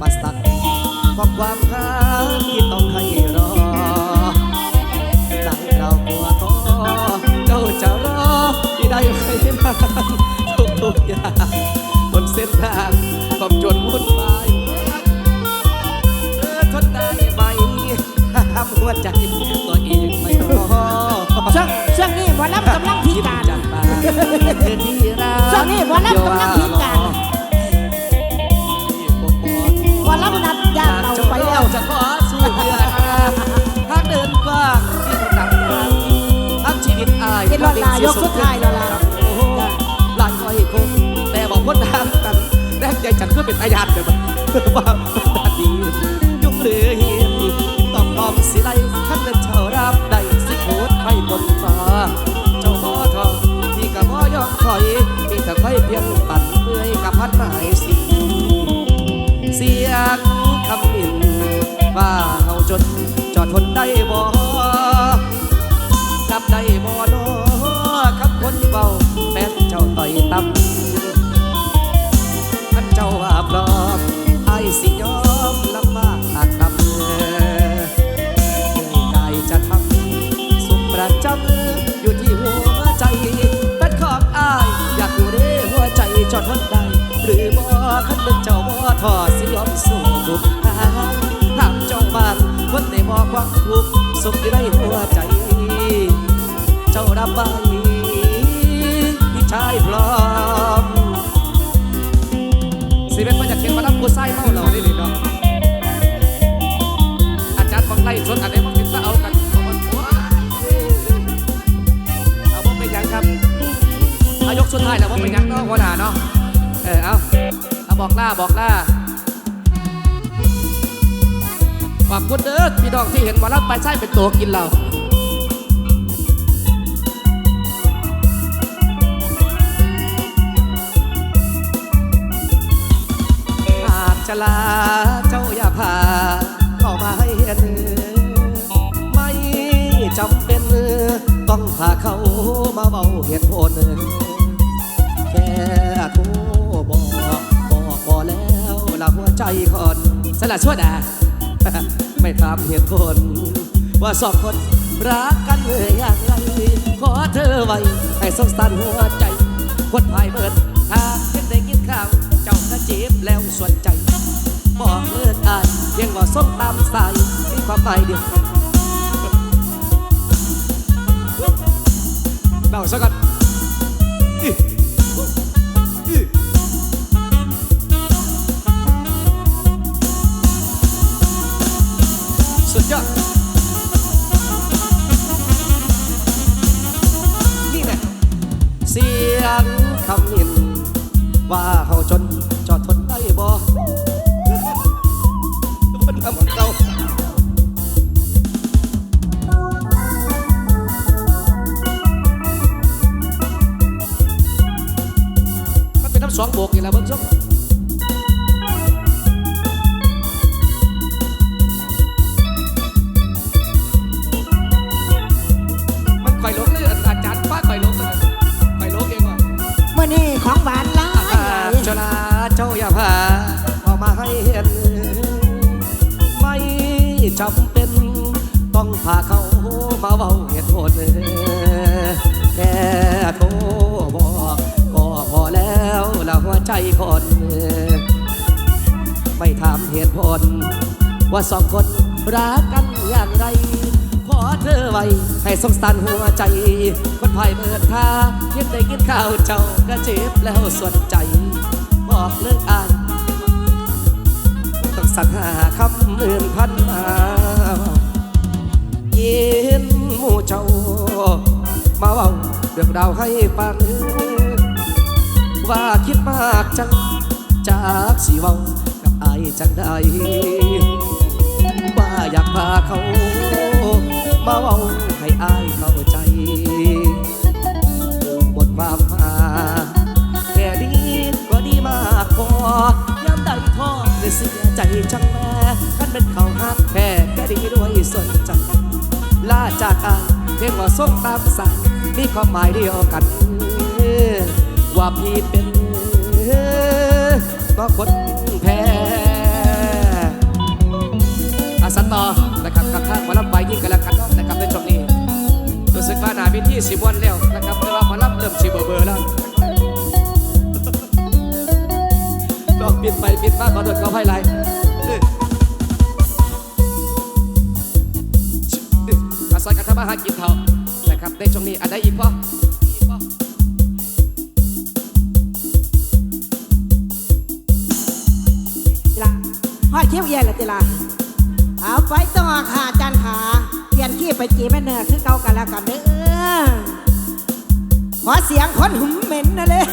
ปัสสักของความรักที่ต้องให้รอหลังเราปวดท้อเจ้าจะรอที่ได้ไหมนานทุกทุกๆอย่างบนเส้นทางความจนวุ่นวายเออทนได้ไหมห้ามหัวใจตัวเองไม่รอช่วงช่วงนี้หมอลำกำลังพิการจัดมาคือที่รักช่วงนี้หมอลำกำลังพิการายกสุดท้ายแล้วล่ะหลายร้อยคงแต่บอกคนทางกันแรกใจฉันก็เป็นอาญาตเลยมันว่าดียุ่งเหลือเห็นต้องพร้อมสิไลขั้นเป็นชาวรับได้สิโคตรไปบนฟ้าเจ้าพ่อทองที่กับพ่อยอมถอยมีแต่ไฟเพียงปั่นเมื่อยกับพัดหายสิเสียงคำนินว่าเฮาจนจอดทนได้บ่ำคนเบาแฟนเจ้าต่อยต่ำท่านเจ้าว่าพร้อมไอ้สิยอมลำบากอาจนำเอ่ยกายจะทำสุขประจำอยู่ที่หัวใจเป็นของอายอยากอยู่ในหัวใจจอดทนได้หรือบ่คันเป็นเจ้าบ่ทอดสิยอมสู้ทุกทางถามเจ้าบ้านคนได้บ่ความทุกข์สุขอยู่ในหัวใจ เจ้ารับไว้ พี่ชายพร้อมสิเป็นมาจากเชียงมารับกูไส้เมาเหล่านี่เลยเนาะอาจารย์ฟังไล่สดอันนี้มันกินซะเอากันเอามันว้าเอาบ่เป็นยังครับอายกสุดท้ายแล้วบ่เป็นยังเนาะหัวหน้าเนาะเออเอาเอาบอกล่าบอกล่าขอบคุณเด้อพี่น้องที่เห็นว่าเรับไปไส้เป็นตัวกินเรา ลาเจ้าอย่าพาเข้ามาให้เห็น ไม่จำเป็น ต้องพาเขามาเบาเหตุผลแค่โทรบอกบอกพอแล้วละหัวใจคนสละชั่วดาไม่ทำเหตุผล ว่าสองคนรักกันอย่างไรขอเธอไว้ให้สงสารหัวใจ คนภายเบิดถ้าเจ้าก็บแล้วส่วนใจ บอกเลิกอายเพียงว่าส้มตามสายมีความหมายเดียวกันเบาซะก่อนอิอิสุดยอดนี่แหละเสียงคำนินว่าเฮาจน สองโบกนี่แหละเบิ้งซ้ำมันคอยลงเลยอาจารย์ป้าคอยลงเลยคอยลงเองว่ะเมื่อนี้ของหวานหลายหลายเจ้าลาเจ้าอย่าพาออกมาให้เห็น ไม่จำเป็น ต้องพาเขามาเบาเหตุผลแค่โทร ใจคน ไม่ถามเหตุผล ว่าสองคนรักกันอย่างไรขอเธอไว้ ให้สงสารหัวใจ คนภายเบิดท่าเห็นได้กินข้าวเจ้าก็เจ็บแล้วส่วนใจ บอกเลิกอ่านต้องสั่งหาคำหมื่นพันมายินหมู่เจ้า มาเว้าเรื่องราวให้ฟัง ว่าคิดมากจัง จากสิเว้ากับไอจังใดว่าอยากพาเขา มาเว้าให้อายเข้าใจหมดความมาแค่นี้ก็ดีมากพอยามใดท้อได้เสียใจจังแม่คันเป็นเขาหักแค่แค่ดีด้วยสนใจลาจากอายเพียงว่าส่งตามสายมีความหมายเดียวกัน ว่าพี่เป็นก็คนแพ้อาสันต่อนะครับกับทางหมอลำไปยิ่งกันแล้วกันเนาะนะครับในช่วงนี้รู้สึกว่าหนาพิธีสิบวันแล้วนะครับแต่ว่าหมอลำเริ่มสิเบอร์เบอร์แล้วลองปิดไปปิดมาขอโทษขอให้ไรอาศัยการทำอาหารกินเถานะครับในช่วงนี้อันใดอีกพ่อ ฮอเที่ยวเย็นละจิละเอาไปต่อค่ะอาจานขาเปลี่ยนขี้ไปจีแม่เนื้อคือเก่ากันแล้วกันเด้อขอเสียงคนหุ่มเหม็นนะเลย